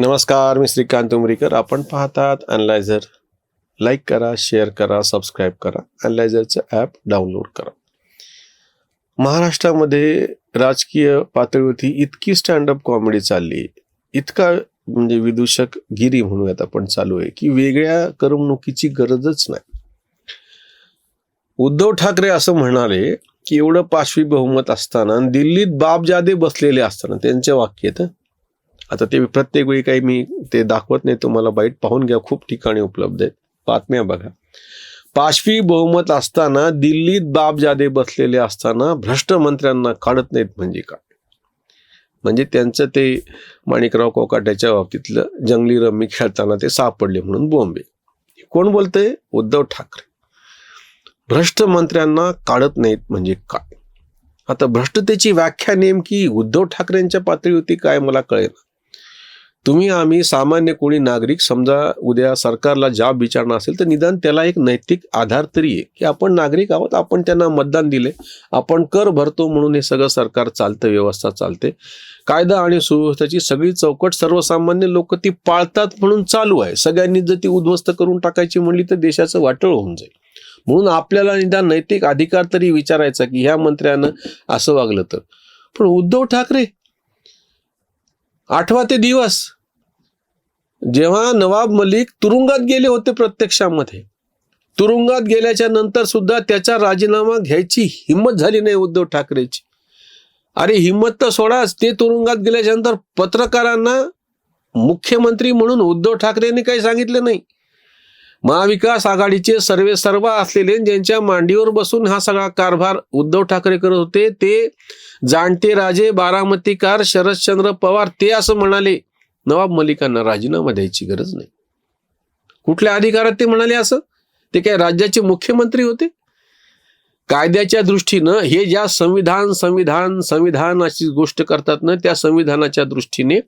नमस्कार मी श्रीकांत उमरीकर. आपण पाहतात अनलायझर लाईक करा शेअर करा सबस्क्राईब करा. अनलायझरचं ॲप डाउनलोड करा. महाराष्ट्रामध्ये राजकीय पातळीवरती इतकी स्टँडअप कॉमेडी चालली इतका म्हणजे विदूषक गिरी म्हणूयात आपण चालू आहे की वेगळ्या करमणुकीची गरजच नाही. उद्धव ठाकरे असं म्हणाले की एवढं पाचवी बहुमत असताना दिल्लीत बापजादे बसलेले असताना त्यांच्या वाक्यात आता ते प्रत्येक वेळी काही मी ते दाखवत नाही तुम्हाला बाईट पाहून घ्या खूप ठिकाणी उपलब्ध आहेत. बातम्या बघा. पाचवी बहुमत असताना दिल्लीत बाबजादे बसलेले असताना भ्रष्ट मंत्र्यांना काढत नाहीत म्हणजे काय? म्हणजे त्यांचं ते माणिकराव कोकाट्याच्या बाबतीतलं जंगली रम्मी खेळताना ते सापडले म्हणून बॉम्बे कोण बोलतंय? उद्धव ठाकरे. भ्रष्ट मंत्र्यांना काढत नाहीत म्हणजे काय? आता भ्रष्टतेची व्याख्या नेमकी उद्धव ठाकरेंच्या पातळीवरती काय मला कळेल तुम्ही आम्ही सामान्य कोणी नागरिक समजा उद्या सरकारला जाब विचारणं असेल तर निदान त्याला एक नैतिक आधार तरी आहे की आपण नागरिक आहोत आपण त्यांना मतदान दिले आपण कर भरतो म्हणून हे सगळं सरकार चालतं व्यवस्था चालते. कायदा आणि सुव्यवस्थेची सगळी चौकट सर्वसामान्य लोक ती पाळतात म्हणून चालू आहे. सगळ्यांनी जर ती उद्ध्वस्त करून टाकायची म्हणली तर देशाचं वाटळ होऊन जाईल. म्हणून आपल्याला निदान नैतिक अधिकार तरी विचारायचा की ह्या मंत्र्यानं असं वागलं तर. पण उद्धव ठाकरे आठवा ते दिवस. जेव्हा नवाब मलिक तुरुंगात गेले होते प्रत्यक्षामध्ये. तुरुंगात गेल्याच्यानंतर सुद्धा त्याचा राजीनामा घ्यायची हिंमत झाली नाही उद्धव ठाकरेची. अरे हिंमत तर सोडाच ते तुरुंगात गेल्याच्यानंतर पत्रकारांना मुख्यमंत्री म्हणून उद्धव ठाकरेंनी काही सांगितलं नाही. महाविकास आघाडीचे सर्वे सर्व असलेले ज्यांच्या मांडीवर बसून हा सगळा कारभार उद्धव ठाकरे करत होते ते जाणते राजे बारामतीकार शरदचंद्र पवार ते असं म्हणाले नवाब मलिकांना राजीनामा द्यायची गरज नाही. कुठल्या अधिकारात ते म्हणाले असं? ते काय राज्याचे मुख्यमंत्री होते? कायद्याच्या दृष्टीनं हे ज्या संविधान संविधान संविधान अशी गोष्ट करतात ना त्या संविधानाच्या दृष्टीने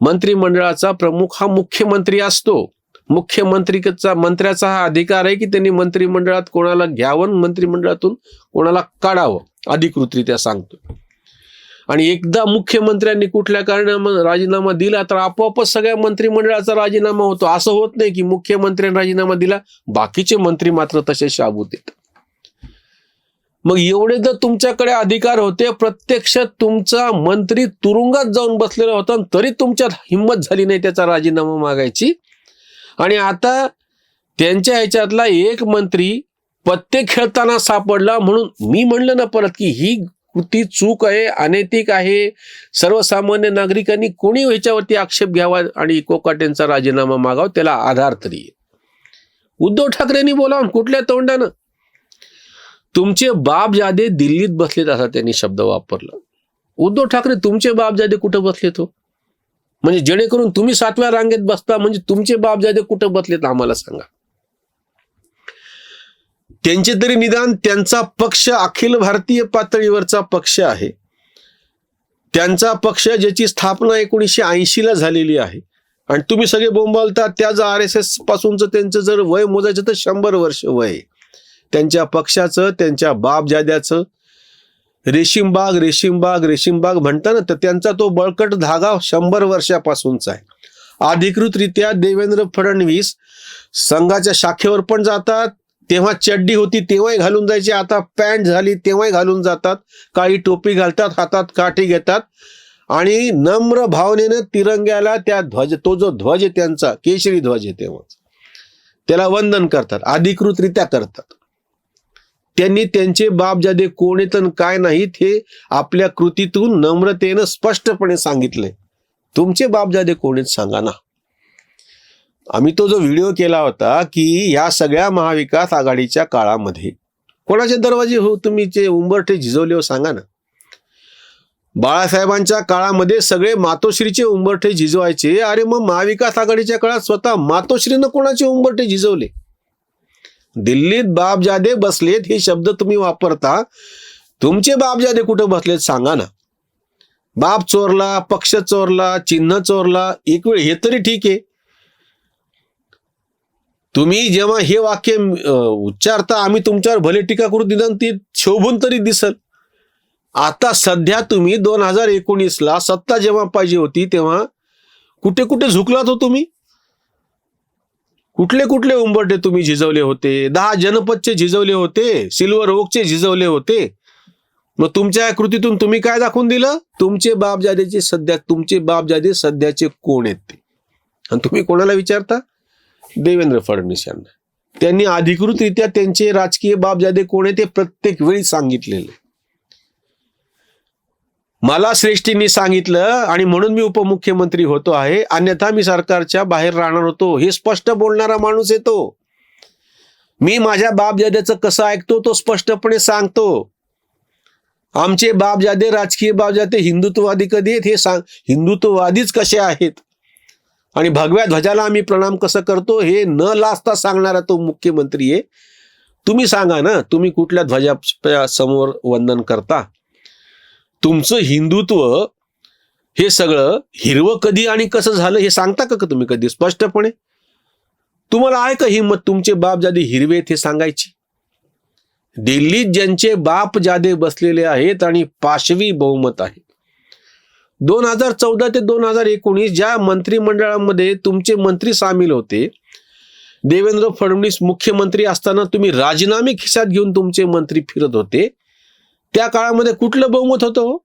मंत्रिमंडळाचा प्रमुख हा मुख्यमंत्री असतो. मुख्यमंत्रीचा मंत्र्याचा हा अधिकार आहे की त्यांनी मंत्रिमंडळात कोणाला घ्यावं मंत्रिमंडळातून कोणाला काढावं? अधिकृतरित्या सांगतो आणि एकदा मुख्यमंत्र्यांनी कुठल्या कारणामुळे राजीनामा दिला तर आपोआपच सगळ्या मंत्रिमंडळाचा राजीनामा होतो. असं होत नाही की मुख्यमंत्र्यांनी राजीनामा दिला बाकीचे मंत्री मात्र तसे शाबूत आहेत. मग एवढे जर तुमच्याकडे अधिकार होते प्रत्यक्ष तुमचा मंत्री तुरुंगात जाऊन बसलेला होता आणि तरी तुमच्यात हिंमत झाली नाही त्याचा राजीनामा मागायची आणि आता त्यांच्या ह्याच्यातला एक मंत्री पत्ते खेळताना सापडला म्हणून मी म्हणलं ना परत की ही कृती चूक आहे अनैतिक आहे. सर्वसामान्य नागरिकांनी कोणी ह्याच्यावरती आक्षेप घ्यावा आणि कोकाटेंचा राजीनामा मागावा त्याला आधार तरी उद्धव ठाकरेंनी बोलावून कुठल्या तोंडानं? तुमचे बापजादे दिल्लीत बसलेत असा त्यांनी शब्द वापरला. उद्धव ठाकरे तुमचे बापजादे कुठं बसलेत हो? म्हणजे जेणेकरून तुम्ही सातव्या रांगेत बसता म्हणजे तुमचे बापजादे कुठं बसलेत आम्हाला सांगा. त्यांचे तरी निदान त्यांचा पक्ष अखिल भारतीय पातळीवरचा पक्ष आहे. त्यांचा पक्ष ज्याची स्थापना एकोणीसशे ऐंशीला झालेली आहे. आणि तुम्ही सगळे बोंबालता त्याच आर एस एस पासूनचं त्यांचं जर वय मोजायचं तर शंभर वर्ष वय त्यांच्या पक्षाचं त्यांच्या बापजाद्याचं रेशीमबाग रेशीमबाग रेशीमबाग म्हणता ना तर त्यांचा तो बळकट धागा शंभर वर्षापासूनचा आहे. अधिकृतरित्या देवेंद्र फडणवीस संघाच्या शाखेवर पण जातात. तेव्हा चड्डी होती तेव्हाही घालून जायची. आता पॅन्ट झाली तेव्हाही घालून जातात. काळी टोपी घालतात हातात काठी घेतात. आणि नम्र भावनेनं तिरंग्याला त्या ध्वज तो जो ध्वज आहे त्यांचा केशरी ध्वज आहे तेव्हा त्याला वंदन करतात अधिकृतरित्या करतात. त्यांनी त्यांचे बापजादे कोण आहेत आणि काय नाहीत हे आपल्या कृतीतून नम्रतेनं स्पष्टपणे सांगितले तुमचे बापजादे कोण आहेत सांगा ना. आम्ही तो जो व्हिडिओ केला होता की या सगळ्या महाविकास आघाडीच्या काळामध्ये कोणाचे दरवाजे हो तुम्ही जे उंबरठे झिजवले हो सांगा ना. बाळासाहेबांच्या काळामध्ये सगळे मातोश्रीचे उंबरठे झिजवायचे अरे मग महाविकास आघाडीच्या काळात स्वतः मातोश्रीनं कोणाचे उंबरठे झिजवले? दिल्लीत बापजादे बसलेत हे शब्द तुम्ही वापरता तुमचे बापजादे कुठं बसलेत सांगा ना. बाप चोरला पक्ष चोरला चिन्ह चोरला एक वेळ हे तरी ठीक आहे. तुम्ही जेव्हा हे वाक्य उच्चारता आम्ही तुमच्यावर भले टीका करू निदान ती शोभून तरी दिसल. आता सध्या तुम्ही दोन हजार एकोणीसला सत्ता जेव्हा पाहिजे होती तेव्हा कुठे कुठे झुकलात हो तुम्ही? कुठले कुठले उंबरटे तुम्ही झिजवले होते? दहा जनपदचे झिजवले होते सिल्वर ओकचे झिजवले होते. मग तुमच्या या कृतीतून तुम्ही काय दाखवून दिलं? तुमचे बापजादेचे सध्या तुमचे बापजादे सध्याचे कोण आहेत ते? आणि तुम्ही कोणाला विचारता? देवेंद्र फडणवीस यांना. त्यांनी अधिकृतरित्या त्यांचे राजकीय बापजादे कोण आहे ते प्रत्येक वेळी सांगितलेले. मला श्रेष्ठींनी सांगितलं आणि म्हणून मी उपमुख्यमंत्री होतो आहे. अन्यथा मी सरकारच्या बाहेर राहणार होतो. हे स्पष्ट बोलणारा माणूस येतो मी माझ्या बापजाद्याचं कसं ऐकतो तो स्पष्टपणे सांगतो. आमचे बापजादे राजकीय बापजादे हिंदुत्ववादी कधी आहेत हे सांग हिंदुत्ववादीच कसे आहेत? आणि भगव्या ध्वजाला आम्ही प्रणाम कसं करतो हे न लाजता सांगणारा तो मुख्यमंत्री आहे. तुम्ही सांगा ना तुम्ही कुठल्या ध्वजा समोर वंदन करता? तुमचं हिंदुत्व हे सगळं हिरवं कधी आणि कसं झालं हे सांगता का का तुम्ही कधी? स्पष्टपणे? तुम्हाला आहे का हिंमत तुमचे बाप जादे हिरवे हे सांगायची? दिल्लीत ज्यांचे बाप जादे बसलेले आहेत आणि पाशवी बहुमत आहे. दोन हजार चौदा ते दोन हजार एकोणीस ज्या मंत्रिमंडळामध्ये तुमचे मंत्री सामील होते देवेंद्र फडणवीस मुख्यमंत्री असताना तुम्ही राजीनामे खिशात घेऊन तुमचे मंत्री फिरत होते. त्या काळामध्ये कुठलं बहुमत होतं हो?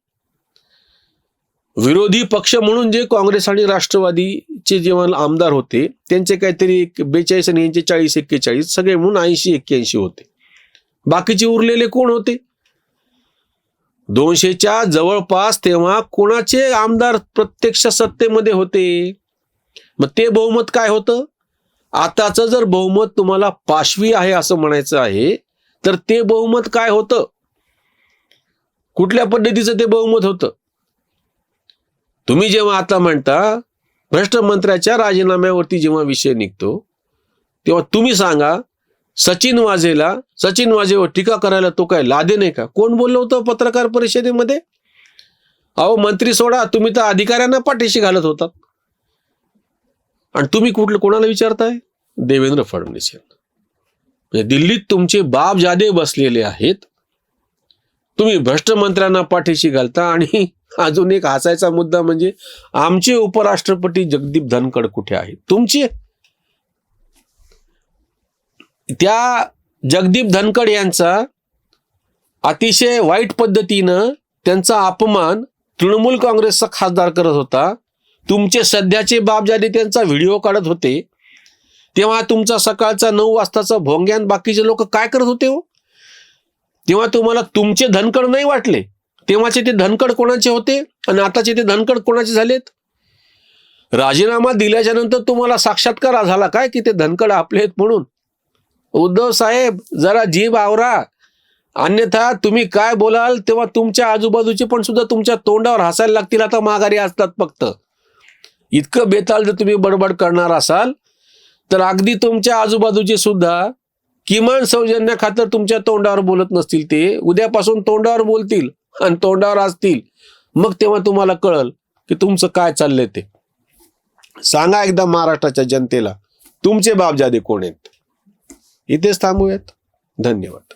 विरोधी पक्ष म्हणून जे काँग्रेस आणि राष्ट्रवादीचे जेव्हा आमदार होते त्यांचे काहीतरी एक बेचाळीस आणि यांचे चाळीस एक्केचाळीस सगळे म्हणून ऐंशी एक्क्याऐंशी होते. बाकीचे उरलेले कोण होते? दोनशेच्या जवळपास तेव्हा कोणाचे आमदार प्रत्यक्ष सत्तेमध्ये होते? मग ते बहुमत काय होतं? आताचं जर बहुमत तुम्हाला पाशवी आहे असं म्हणायचं आहे तर ते बहुमत काय होतं? कुठल्या पद्धतीचं ते बहुमत होतं? तुम्ही जेव्हा आता म्हणता भ्रष्टमंत्र्याच्या राजीनाम्यावरती जेव्हा विषय निघतो तेव्हा तुम्ही सांगा सचिन वाझेला सचिन वाझेवर टीका करायला तो काय लादे नाही का? कोण बोललं होतं पत्रकार परिषदेमध्ये? अहो मंत्री सोडा तुम्ही तर अधिकाऱ्यांना पाठीशी घालत होतात. आणि तुम्ही कुठलं कोणाला विचारताय? देवेंद्र फडणवीस यांना. म्हणजे दिल्लीत तुमचे बाप जादे बसलेले आहेत तुम्ही भ्रष्ट मंत्र्यांना पाठीशी घालता आणि अजून एक हसायचा मुद्दा म्हणजे आमचे उपराष्ट्रपती जगदीप धनखड कुठे आहेत? तुमचे? त्या जगदीप धनखड यांचा अतिशय वाईट पद्धतीनं त्यांचा अपमान तृणमूल काँग्रेसचा खासदार करत होता. तुमचे सध्याचे बापजादे त्यांचा व्हिडिओ काढत होते तेव्हा तुमचा सकाळचा नऊ वाजताचा भोंग्यान बाकीचे लोक काय करत होते हो? तेव्हा तुम्हाला तुमचे धनकड नाही वाटले. तेव्हाचे ते धनकड कोणाचे होते आणि आताचे ते धनकड कोणाचे झालेत? राजीनामा दिल्याच्या नंतर तुम्हाला साक्षात्कार झाला काय की ते धनकड आपले आहेत म्हणून? उद्धव साहेब जरा जीभ आवरा. अन्यथा तुम्ही काय बोलाल तेव्हा तुमच्या आजूबाजूचे पण सुद्धा तुमच्या तोंडावर हसायला लागतील आता माघारी असतात फक्त. इतकं बेताल जर तुम्ही बडबड करणार असाल तर अगदी तुमच्या आजूबाजूचे सुद्धा किमान सौजन्य खातर तुमच्या तोंडावर बोलत नसतील ते. उद्यापासून तोंडावर बोलतील आणि तोंडावर असतील. मग तेव्हा तुम्हाला कळल की तुमचं काय चाललंय ते. सांगा एकदा महाराष्ट्राच्या जनतेला तुमचे बाबजादे कोण आहेत? इथेच थांबूयात. धन्यवाद.